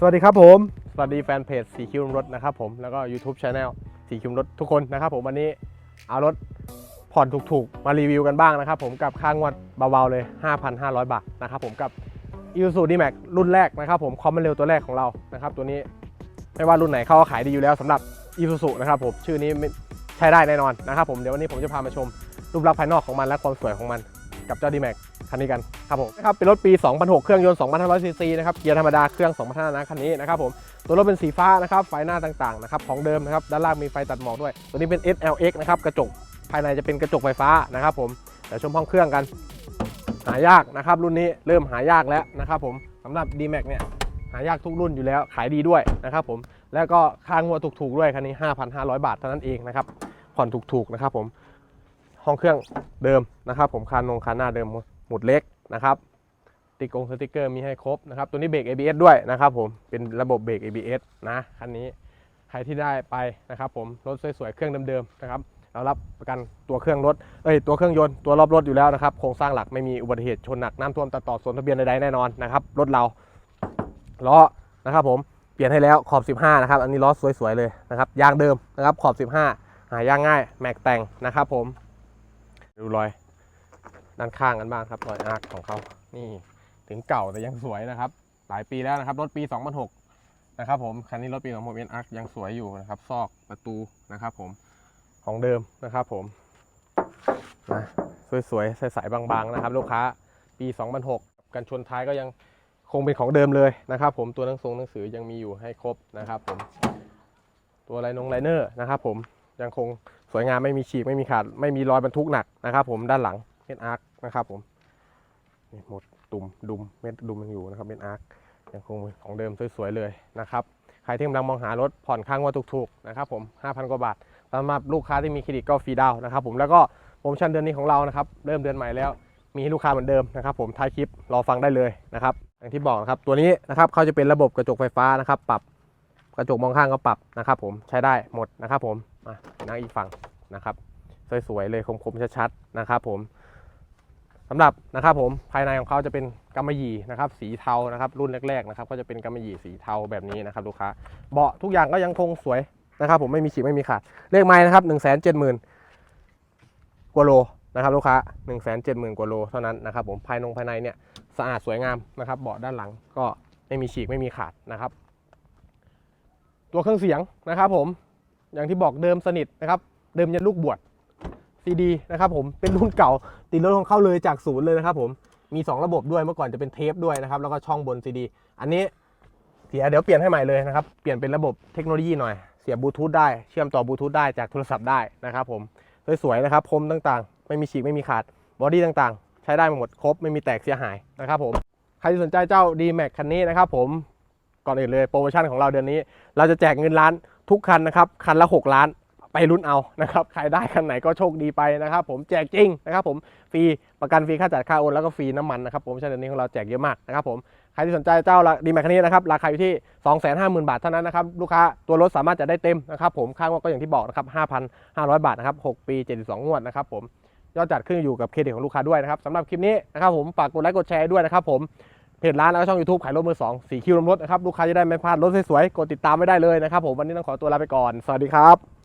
สวัสดีครับผม สวัสดีแฟนเพจสีคิวรถนะครับผม แล้วก็ YouTube Channel สีคิวรถทุกคนนะครับผม วันนี้เอารถผ่อนถูกๆ มารีวิวกันบ้างนะครับผมกับค่างวดเบาๆเลย 5,500 บาทนะครับผมกับ i s u D-Max รุ่นแรกนะครับผมคอมมันเร็วตัวแรกของเรานะครับตัวนี้ไม่ว่ารุ่นไหนเขาก็ขายดีอยู่แล้วสำหรับ i s u z u นะครับผมชื่อนี้ใช้ได้แน่นอนนะครับผมเดี๋ยววันนี้ผมจะพามาชมรูปลักษณ์ภายนอกของมันและความสวยของมันกับเจ้า D-Max คันนี้กันครับผมนะครับเป็นรถปี 2006 เครื่องยนต์ 2,500 ซีซีนะครับเกียร์ธรรมดาเครื่อง 2,500นะคันนี้นะครับผมตัวรถเป็นสีฟ้านะครับไฟหน้าต่างๆนะครับของเดิมนะครับด้านล่างมีไฟตัดหมอกด้วย ตัวนี้เป็น SLX นะครับกระจกภายในจะเป็นกระจกไฟฟ้านะครับผมเดี๋ยวชมห้องเครื่องกัน หายากนะครับรุ่นนี้เริ่มหายากแล้วนะครับผมสำหรับ D-Max เนี่ยหายากทุกรุ่นอยู่แล้วขายดีด้วยนะครับผมแล้วก็ค่างวดถูกๆด้วยคันนี้ 5,500 บาทเท่านั้นเองนะครับผ่อนถูกๆนะครับผมห้องเครื่องเดิมนะครับผมคานนงคานหน้าเดิม หมุดเล็กนะครับติกงสติ๊กเกอร์มีให้ครบนะครับ ตัวนี้เบรก ABS ด้วยนะครับผม เป็นระบบเบรก ABS นะคันนี้ใครที่ได้ไปนะครับผม รถสวยๆ เครื่องเดิมๆนะครับ เรารับประกันตัวเครื่องรถ เอ้ย ตัวเครื่องยนต์ ตัวรอบรถอยู่แล้วนะครับ โครงสร้างหลักไม่มีอุบัติเหตุชนหนัก น้ำท่วมตัดต่อสวนทะเบียนใดๆแน่นอนนะครับ รถเรา ล้อนะครับผม เปลี่ยนให้แล้วขอบ 15 นะครับ อันนี้ล้อสวยๆ เลยนะครับ ยางเดิมนะครับ ขอบ 15 หายางง่าย แม็กแต่งนะครับผม ดูรอย ด้านข้างกันบ้างครับรอยอาร์คของเขานี่ถึงเก่าแต่ยังสวยนะครับ หลายปีแล้วนะครับรถปี 2006 นะครับผมคันนี้รถปี2006เอ็นอาร์คยังสวยอยู่นะครับ ซอกประตูนะครับ ผมของเดิมนะครับ ผมนะสวยๆใสๆบางๆนะครับ ลูกค้าปี 2006 กันชนท้ายก็ยังคงเป็นของเดิมเลยนะครับ ผมตัวหนังสงหนังสือยังมีอยู่ให้ครบนะครับ ผมตัวไลนงไลเนอร์นะครับ ผมยังคงสวยงามไม่มีฉีกไม่มีขาดไม่มีรอยบรรทุกหนักนะครับ ผมด้านหลัง เม็ดอาร์คนะครับผมนี่หมดตุ่มดุมเม็ดดุมยังอยู่นะครับเม็ดอาร์คยังคงของเดิมสวยๆเลยนะครับใครที่กำลังมองหารถผ่อนข้างว่าถูกๆนะครับผม 5,000 กว่าบาทสำหรับลูกค้าที่มีเครดิตก็ฟรีดาวน์นะครับผมแล้วก็โปรโมชั่นเดือนนี้ของเรานะครับเริ่มเดือนใหม่แล้วมีให้ลูกค้าเหมือนเดิมนะครับผมท้ายคลิปรอฟังได้เลยนะครับอย่างที่บอกนะครับตัวนี้นะครับเขาจะเป็นระบบกระจกไฟฟ้านะครับ ปรับกระจกมองข้างก็ปรับนะครับผมใช้ได้หมดนะครับผมมานั่งอีกฝั่งนะครับสวยๆเลยคมๆชัดๆนะครับผม สำหรับนะครับผมภายในของเขาจะเป็นกำมะหยี่นะครับสีเทานะครับรุ่นแรกๆนะครับก็จะเป็นกำมะหยี่สีเทาแบบนี้นะครับลูกค้าเบาะทุกอย่างก็ยังคงสวยนะครับผมไม่มีฉีกไม่มีขาดเลขไม้นะครับ1 7 0 0 0 0กว่าโลนะครับลูกค้า1 7 0 0 0 0กว่าโลเท่านั้นนะครับผมภายนงภายในเนี่ยสะอาดสวยงามนะครับเบาะด้านหลังก็ไม่มีฉีกไม่มีขาดนะครับ ตัวเครื่องเสียงนะครับผมอย่างที่บอกเดิมสนิทนะครับเดิมยันลูกบวช ซีดีนะครับผมเป็นรุ่นเก่าติดรถของเขาเลยจากศูนย์เลยนะครับผมมี 2 ระบบด้วยเมื่อก่อนจะเป็นเทปด้วยนะครับแล้วก็ช่องบนซีดีอันนี้เสียเดี๋ยวเปลี่ยนให้ใหม่เลยนะครับเปลี่ยนเป็นระบบเทคโนโลยีหน่อยเสียบลูทูธได้เชื่อมต่อบลูทูธได้จากโทรศัพท์ได้นะครับผมสวยๆนะครับพรมต่างๆ ไม่มีฉีกไม่มีขาดบอดี้ต่างๆ ใช้ได้หมดครบไม่มีแตกเสียหายนะครับผมใครที่สนใจเจ้า d m a x คันนี้นะครับผมก่อนอื่นเลยโปรโมชั่นของเราเดือนนี้ เราจะแจกเงินล้านทุกคันนะครับคันละ 6 ล้าน ไปลุ้นเอานะครับใครได้คันไหนก็โชคดีไปนะครับผมแจกจริงนะครับผมฟรีประกันฟรีค่าจัดค่าโอนแล้วก็ฟรีน้ำมันนะครับโปรโมชั่นเดือนนี้ของเราแจกเยอะมากนะครับผมใครที่สนใจเจ้าดีแมคคันนี้นะครับราคาอยู่ที่ 250,000 บาทเท่านั้นนะครับลูกค้าตัวรถสามารถจะได้เต็มนะครับผมค่างวดก็อย่างที่บอกนะครับ5,500 บาทนะครับ6ปี72งวดนะครับผมยอดจัดขึ้นอยู่กับเครดิตของลูกค้าด้วยนะครับสำหรับคลิปนี้นะครับผมฝากกดไลค์กดแชร์ด้วยนะครับผมเพจร้านแล้วก็ช่อง YouTube ขายรถมือ2 4คิวรถนะครับลูกค้าจะได้ไม่พลาดรถสวยๆกดติดตามไม่ได้เลยนะครับผมวันนี้ต้องขอตัวลาไปก่อน สวัสดีครับ